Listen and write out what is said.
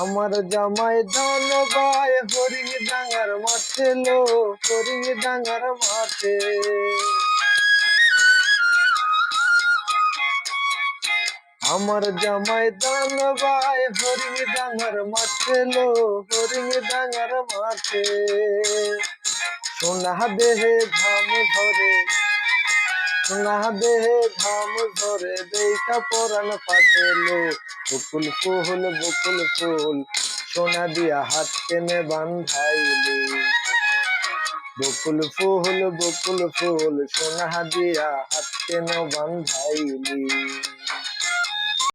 আমার জামাই ধান বাই হরিং ডাঙ্গার মাঠে লো হরিং ডাঙ্গার মাঠে। আমার জামাই দান বাই হরিং ডাঙ্গার মাঠে লো হরিং ডাঙ্গার মাঠে। সোনা দেহে ঘাম ধরে দেহে ঘাম ধরে দেখা পরান পাটেলো বকুল ফুল বকুল ফুল, সোনা দিয়া হাত টেনে বান্ধাইলি। বকুল ফুল বকুল ফুল, সোনা দিয়া হাত টেনে বান্ধাইলি।